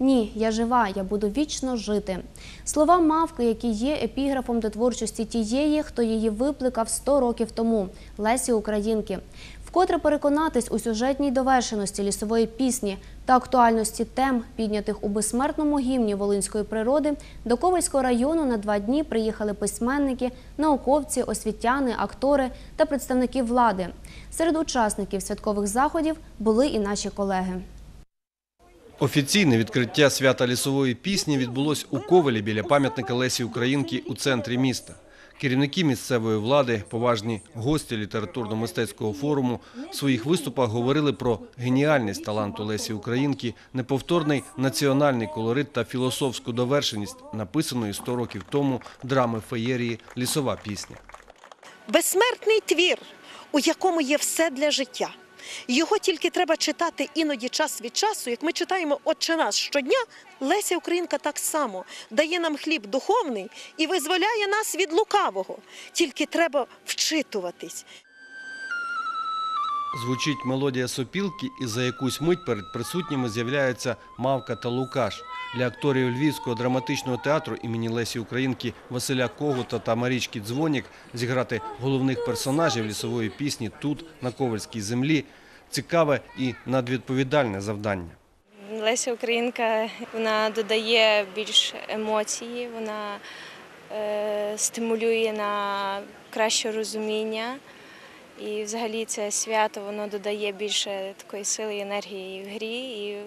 Ні, я жива, я буду вічно жити. Слова мавки, які є епіграфом до творчості тієї, хто її випликав 100 років тому Лесі Українки. Вкотре переконатись у сюжетній довершеності лісової пісні та актуальності тем, піднятих у безсмертному гімні волинської природи, до Ковальського району на два дні приїхали письменники, науковці, освітяни, актори та представники влади. Серед учасників святкових заходів були і наші колеги. Офіційне відкриття свята лісової пісні відбулось у Ковелі біля пам'ятника Лесі Українки у центрі міста. Керівники місцевої влади, поважні гості літературно-мистецького форуму в своїх виступах говорили про геніальність таланту Лесі Українки, неповторний національний колорит та філософську довершеність написаної 100 років тому драми феєрії Лісова пісня. безсмертний твір, у якому є все для життя. Його тільки треба читати іноді час від часу. Як ми читаємо «Отче наш» щодня, Леся Українка так само дає нам хліб духовний і визволяє нас від лукавого. Тільки треба вчитуватись. Звучить мелодія сопілки, і за якусь мить перед присутніми з'являються Мавка та Лукаш. Для акторів Львівського драматичного театру імені Лесі Українки Василя Когута та Марічки Дзвонік зіграти головних персонажів лісової пісні тут, на Ковальській землі, цікаве і надвідповідальне завдання. Леся Українка вона додає більш емоції, вона е, стимулює на краще розуміння. І взагалі це свято воно додає більше такої сили і енергії і в грі, і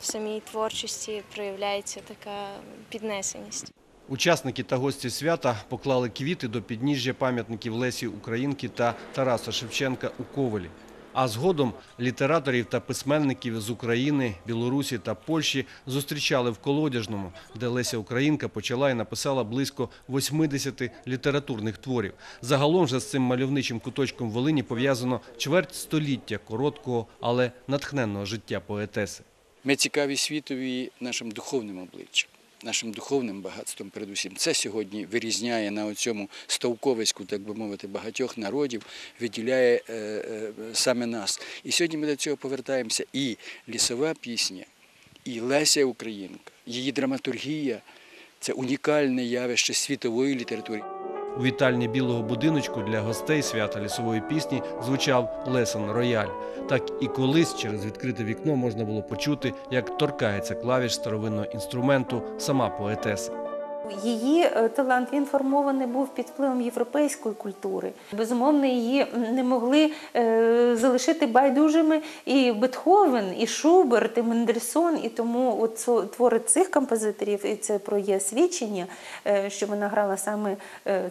в самій творчості проявляється така піднесеність. Учасники та гості свята поклали квіти до підніжжя пам'ятників Лесі Українки та Тараса Шевченка у Ковелі. А згодом літераторів та письменників з України, Білорусі та Польщі зустрічали в Колодяжному, де Леся Українка почала і написала близько 80 літературних творів. Загалом же з цим мальовничим куточком Волині пов'язано чверть століття короткого, але натхненного життя поетеси. Ми цікаві світові нашим духовним обличчям, нашим духовним багатством передусім. Це сьогодні вирізняє на цьому стовковиську, так би мовити, багатьох народів, виділяє е, е, саме нас. І сьогодні ми до цього повертаємося. І лісова пісня, і Леся Українка, її драматургія це унікальне явище світової літератури. У вітальні білого будиночку для гостей свята лісової пісні звучав лесен рояль. Так і колись через відкрите вікно можна було почути, як торкається клавіш старовинного інструменту сама поетеса. Її е, талант він формований був під впливом європейської культури. Безумовно, її не могли е, залишити байдужими і Бетховен, і Шуберт, і Мендельсон. І тому от твори цих композиторів, і це про є свідчення, е, що вона грала саме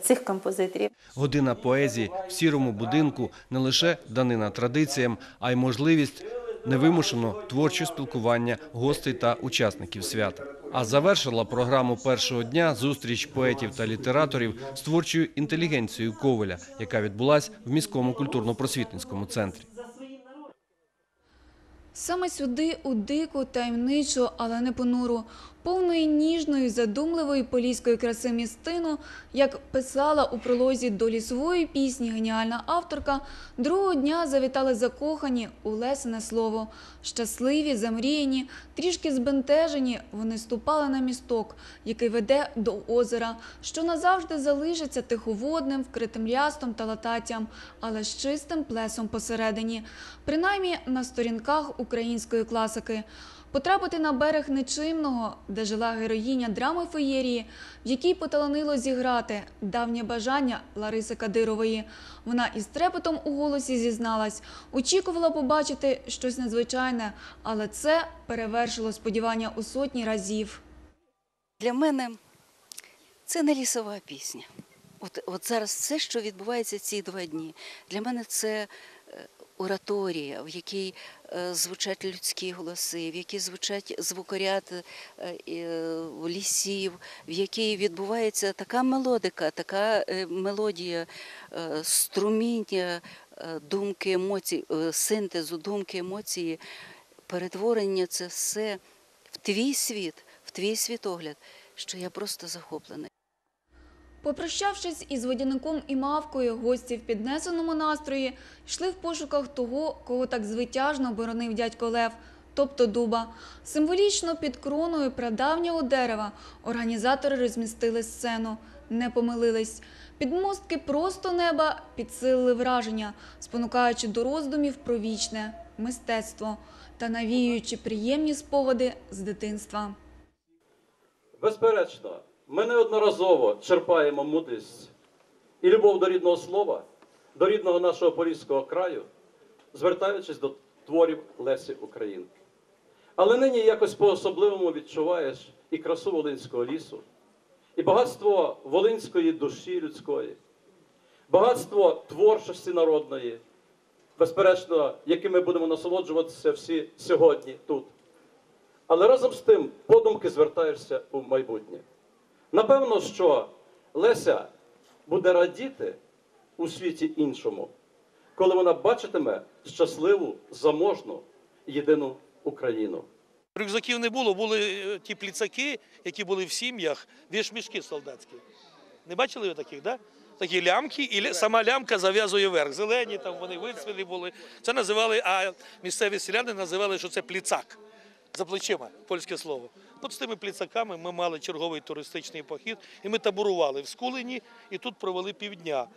цих композиторів. Година поезії в сірому будинку не лише данина традиціям, а й можливість невимушеного творче спілкування гостей та учасників свята. А завершила програму першого дня зустріч поетів та літераторів з творчою інтелігенцією Ковеля, яка відбулась в міському культурно-просвітницькому центрі. Саме сюди, у дику, таємничу, але не понуру, повної ніжної, задумливої поліської краси містину, як писала у пролозі до лісової пісні геніальна авторка, другого дня завітали закохані у лесене слово. Щасливі, замріяні, трішки збентежені, вони ступали на місток, який веде до озера, що назавжди залишиться тиховодним, вкритим лястом та лататтям, але з чистим плесом посередині, принаймні на сторінках української класики. Потрапити на берег нечимного, де жила героїня драми феєрії, в якій поталанило зіграти давнє бажання Лариси Кадирової. Вона із трепетом у голосі зізналась, очікувала побачити щось надзвичайне, але це перевершило сподівання у сотні разів. Для мене це не лісова пісня. От, от зараз все, що відбувається ці два дні, для мене це е, ораторія, в якій е, звучать людські голоси, в якій звучать звукоряд е, лісів, в якій відбувається така мелодика, така мелодія струміння думки, емоцій, синтезу думки, емоції, перетворення це все в твій світ, в твій світогляд, що я просто захоплена. Попрощавшись із водяником і мавкою, гості в піднесеному настрої йшли в пошуках того, кого так звитяжно боронив дядько Лев, тобто дуба. Символічно під кроною прадавнього дерева організатори розмістили сцену. Не помилились. Підмостки просто неба підсилили враження, спонукаючи до роздумів про вічне мистецтво та навіюючи приємні спогади з дитинства. Безперечно, ми неодноразово черпаємо мудрість і любов до рідного слова, до рідного нашого поліського краю, звертаючись до творів Лесі Українки. Але нині якось по-особливому відчуваєш і красу Волинського лісу, і багатство волинської душі людської, багатство творчості народної, безперечно, яким ми будемо насолоджуватися всі сьогодні тут. Але разом з тим подумки звертаєшся у майбутнє. Напевно, що Леся буде радіти у світі іншому, коли вона бачитиме щасливу, заможну, єдину Україну. Рюкзаків не було, були е, ті пліцаки, які були в сім'ях, вішмішки солдатські. Не бачили ви таких, да? Такі лямки, і сама лямка зав'язує верх. Зелені, там вони вицвілі були. Це називали, а місцеві селяни називали, що це пліцак. За плечима, польське слово. От з тими пліцаками ми мали черговий туристичний похід, і ми таборували в Скулині, і тут провели півдня.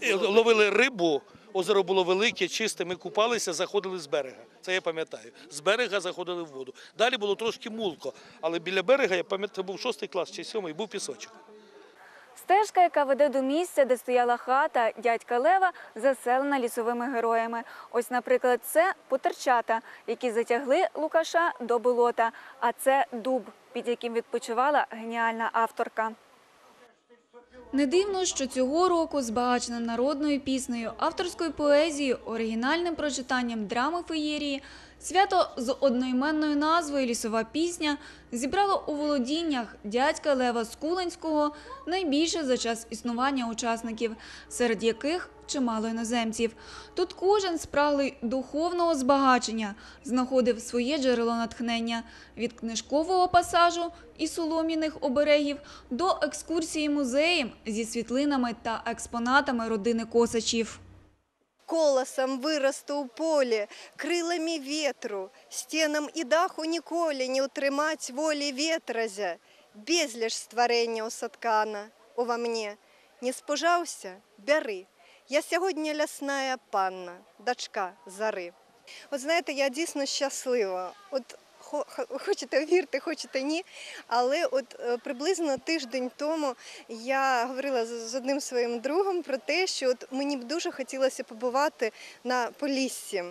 І Ловили рибу, озеро було велике, чисте, ми купалися, заходили з берега. Це я пам'ятаю. З берега заходили в воду. Далі було трошки мулко, але біля берега, я пам'ятаю, був шостий клас чи сьомий, був пісочок. Стежка, яка веде до місця, де стояла хата дядька Лева, заселена лісовими героями. Ось, наприклад, це потерчата, які затягли Лукаша до болота. А це дуб, під яким відпочивала геніальна авторка. Не дивно, що цього року збагачена народною піснею, авторською поезією, оригінальним прочитанням драми феєрії, свято з одноіменною назвою Лісова пісня зібрало у володіннях дядька Лева Скуленського найбільше за час існування учасників, серед яких чимало іноземців. Тут кожен спраглий духовного збагачення знаходив своє джерело натхнення від книжкового пасажу і солом'яних оберегів до екскурсії музеєм зі світлинами та експонатами родини Косачів. Колосом вырасту у поле, крылами ветру, стенам і даху ніколи не утримать волі ветразя, безліж створення у саткана, ова мне. Не спужався, бери. Я сьогодні лясная панна, дочка зари. От знаєте, я дійсно щаслива. От хочете вірте, хочете ні. Але от е, приблизно тиждень тому я говорила з одним своїм другом про те, що от мені б дуже хотілося побувати на Поліссі.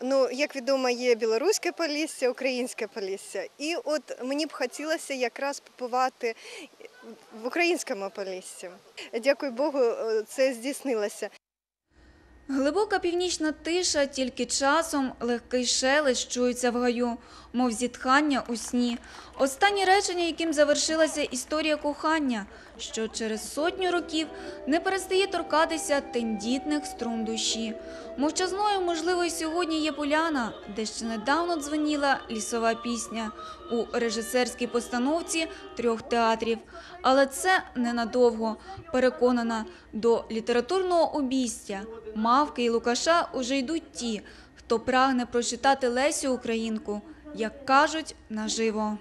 Ну, як відомо, є білоруське Полісся, українське Полісся. І от мені б хотілося якраз побувати в українському Поліссі. Дякую Богу, е, це здійснилося. Глибока північна тиша, тільки часом легкий шелест чується в гаю, мов зітхання у сні. Останні речення, яким завершилася історія кохання, що через сотню років не перестає торкатися тендітних струн душі. Мовчазною, можливо, і сьогодні є поляна, де ще недавно дзвоніла лісова пісня у режисерській постановці трьох театрів. Але це ненадовго. Переконана, до літературного обійстя Мавки і Лукаша уже йдуть ті, хто прагне прочитати Лесю Українку, як кажуть, наживо.